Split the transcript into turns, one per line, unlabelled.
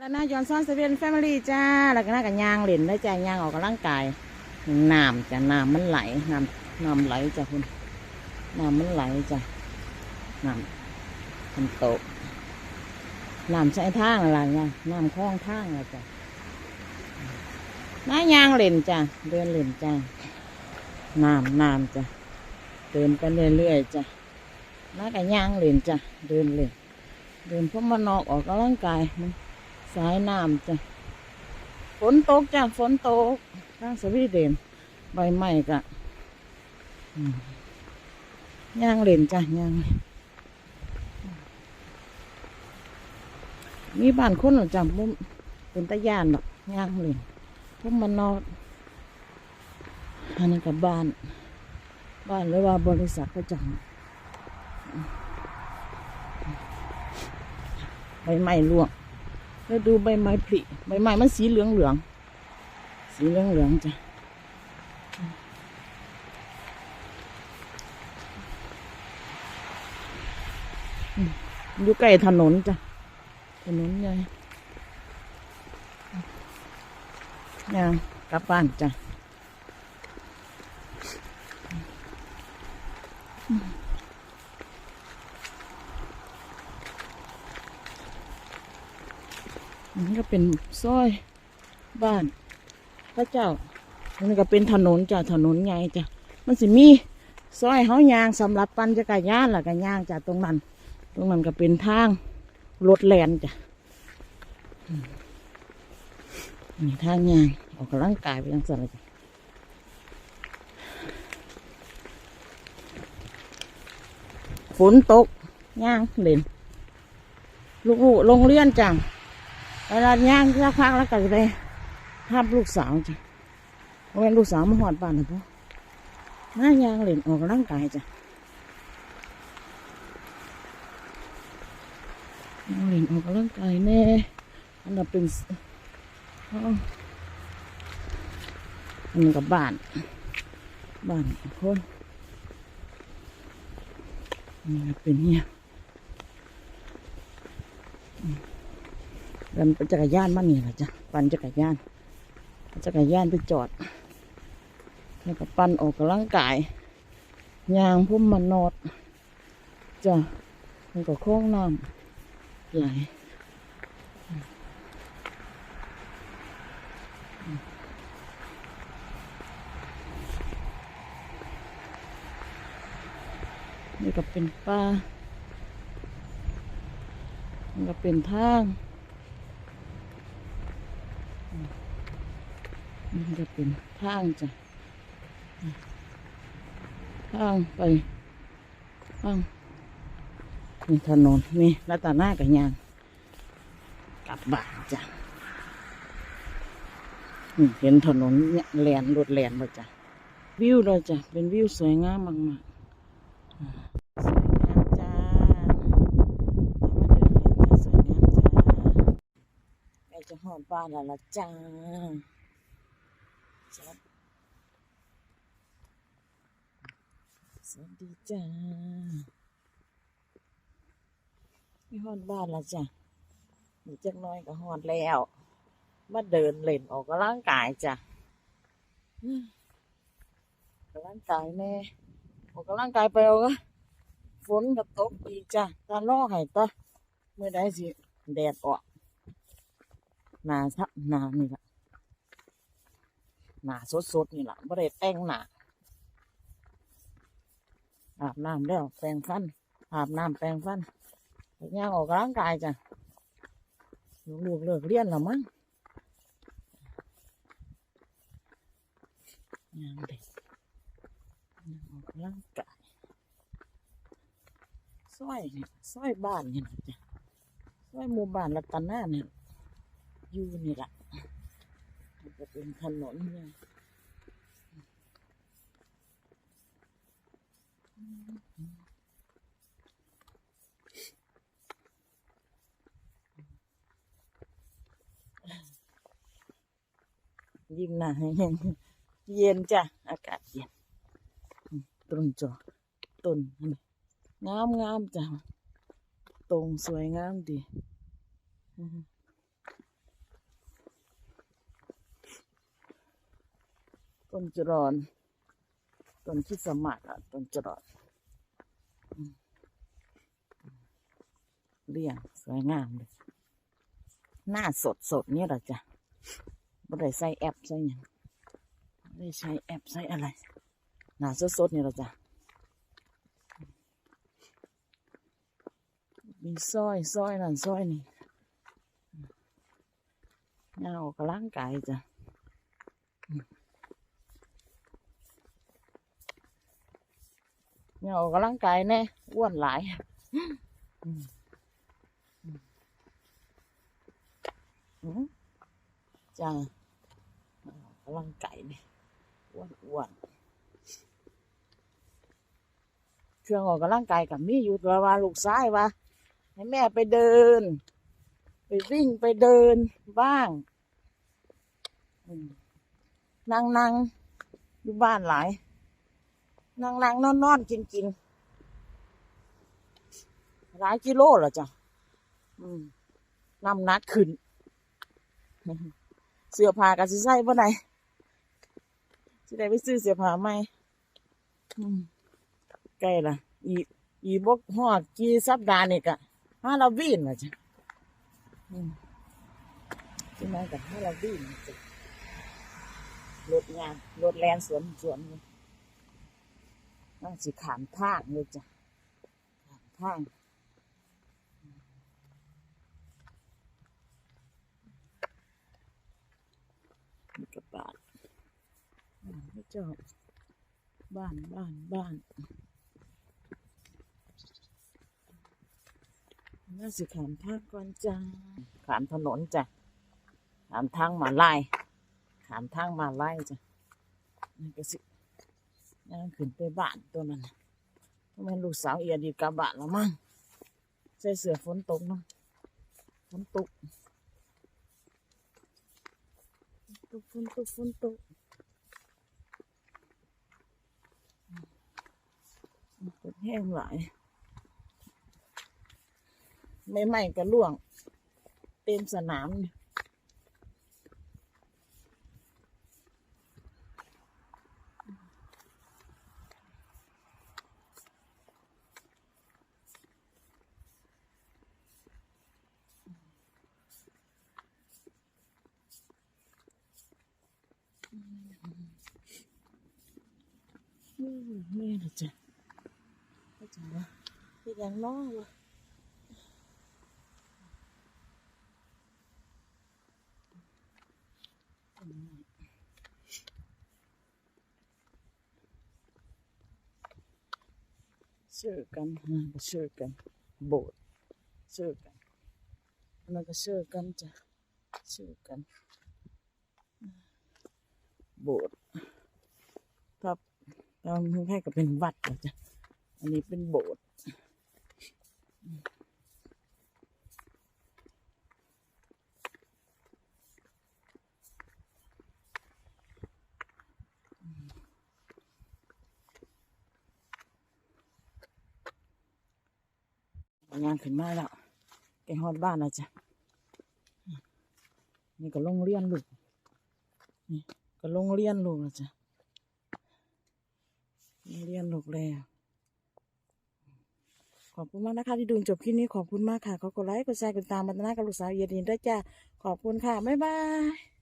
แล้วนะยอนซอนเซเว่นแฟมิลี่จ้า แล้วก็น่ากับยางเหล่นแล้วจ้ายางออกกำลังกายน้ำจ้ะน้ำมันไหลน้ำน้ำไหลจ้ะคุณน้ำมันไหลจ้ะน้ำมันโตน้ำใช้ทางอะไรเนี่ยน้ำคล้องทางอะไรจ้ะน้ายางเหล่นจ้ะเดินเหล่นจ้ะน้ำน้ำจ้ะเดินไปเรื่อยๆจ้ะน้ากับยางเหล่นจ้ะเดินเล่นเดินเพราะมันออกออกกำลังกายมัน สายน้ำจ้ะฝนตกจ้ะฝนตกทางสวีเดนใบไม้กะย่างเล่นจ้ะย่างมีบ้านคนหรอจ้ะมุมเป็นตะย่านดอกย่างเล่นพวกมันนอนอันนั้นกับบ้าน บ้านหรือว่าบริษัทก็จังใบไม้ร่วง แล้วดูใบไม้ผลิใบไม้มันสีเหลืองเหลืองสีเหลืองเหลืองจ้ะอยู่ใกล้ถนนจ้ะ ถนนใหญ่ย่างกลับบ้านจ้ะ มันก็เป็นซอยบ้านพระเจ้ามันก็เป็นถนนจ้ะถนนใหญ่จ้ะมันสิมีซอยเฮายางสำหรับปั่นจักรยานล่ะก็ย่างจ้ะตรงนั้น ตรงนั้นก็เป็นทางรถแลนจ้ะมนี่ทางยางออกกำลังกายไปยังสันเลยจ้ะฝนตกย่างเล่นลูกๆโรงเรียนจ้ะ เวลาย่างสักพักแล้วก็จะได้ภาพลูกสาวจ้ะเพราะว่าลูกสาวมาหอดบ้านนะพ่อน้ายางเล่นออกกำลังกายจ้ะยางเล่นออกกำลังกายแน่อันนั้นเป็นอันนี้กับบ้าน บ้านคนนนี้ก็เป็นเนี่ย ปั่นจักรยานมานี่แหละจ้ะปั่นจักรยานจักรยานไปจอด แล้วก็ปั่นออกกำลังกายยางพุ่มมันนอดจ้ะมันก็โค้งน้ำไหลนี่ก็เป็นป่ามันก็เป็นทาง มันจะเป็นทางจ้ะทางไปทางนี่ถนนนี่แล้วตนากับยางกลับบ้านจ้ะนี่เห็นถนนเนี่ยแลนรถแลนเลยจ้ะวิวเลยจ้ะเป็นวิวสวยงามมากๆสวยงามจ้ามาเดินเล่นจ้ะสวยงามจ้าใกล้จะหอดบ้านแล้วล่ะจ้า จ้ะสวัสดีจ้ามีฮอดบ้านล้วจ้ะมีจักน้อยก็ฮอดแล้วมาเดินเล่นออกกำลังกายจ้ะอืมกำลังกายแน่ออกกำลังกายไปเอาก็ฝนก็ตกอีกจ้ะตาล่อให้ตาเมื่อใดสิแดดออกหนาซะหนานี่ละ หนาสดๆนี่แหละไม่ได้แต่งหนาอาบน้ำแล้วแปรงฟันอาบน้ำแปรงฟันย่างออกกำลังกายจ้ะลูกๆเลิกเรียนแล้วมั้งย่างเด็กย่างออกกำลังกายซอยเนี่ยซอยบ้านนี่นะจ้ะซอยหมู่บ้านรัตนาเนี่ยอยู่นี่แหละ เป็นถนนเนี่ยยิ่งหนาเย็นเย็นจ้ะ อากาศเย็นต้นจอต้นงามงามจ้ะ ตรงสวยงามดีอืม ต้นจรอนต้นคริดสต์มาสอะต้นจรอนเรียงสวยงามเลยหน้าสดสดนี่เหรอจ๊ะไม่ได้ใส่แอปใส่ยังไม่ได้ใช้แอปใส่อะไร หน้าสดสดนี่เหรอจ๊ะมีซอยซอยนั่นซอยนี่งานออกกำลังกายจ้ะอืม งานออกกำลังกายแน่อ้วนหลายจ้ากำลังไก่นี่อ้วนอ้วนเครื่องออกกำลังกายกับมีอยู่ตัวว่าลูกซ้ายว่าให้แม่ไปเดิน ไปวิ่งไปเดินบ้างนั่งนั่งอยู่บ้านหลาย นั่งนั่งนอนนอนกินกินหลายกิโลเหรอจ้ะน้ำนักขึ้น เสื้อผ้ากับสิใส่บ่ไหนสิได้ไปซื้อเสื้อผ้าใหม่ใกล้ละอีอีบกฮอดกี่สัปดาห์นี่กะฮาโลวีนว่าจ้ะอืมใช่ไหมกับฮาโลวีนจ้ะรถงานรถแลนสวนสวนเลย นั่งสิขามทางเลยจ้ะขามทางมีกระบาดบ้านเจ้าบ้านบ้านบ้านน่าสิขามทางก่อนจ้าขามถนนจ้ะขามทางมาไลายขามทางมาไลายจ้ะนี่ก็สิ นั่งขึ้นไปบ้านตัวนั้นทำไมลูกสาวเอียดีกลับบ้านแล้วมั้งใส่เสื้อฝนตกเนาะฝนตกตกฝนตกฝนตกตกแห้งหลายไม่ไหม้ก็ล่วง เต็มสนามเนี่ย นี่นี่นะจ๊ะก็จะว่าเป็นอย่างน้อวะเชื่อกันนะก็เชื่อกันโบสถ์เชื่อกันนั่นก็เชื่อกันจ้ะเชื่อกันโบสถ์ครับ ตอนแค่ก็เป็นวัดนะจ๊ะอันนี้เป็นโบสถ์งานขึ้นมาแล้วแกฮอดบ้านแล้วจ้ะนี่ก็โรงเรียนลูก นี่ก็โรงเรียนลูกแล้วจ้ะ เรียนหลกแล้ว ขอบคุณมากนะคะที่ดูจบคลิปนี้ขอบคุณมากค่ะ ขอกดไลค์ กดแชร์ กดติดตามบันทึกกับลูกสาวเย็นดีด้วยจ้า ขอบคุณค่ะ บ๊ายบาย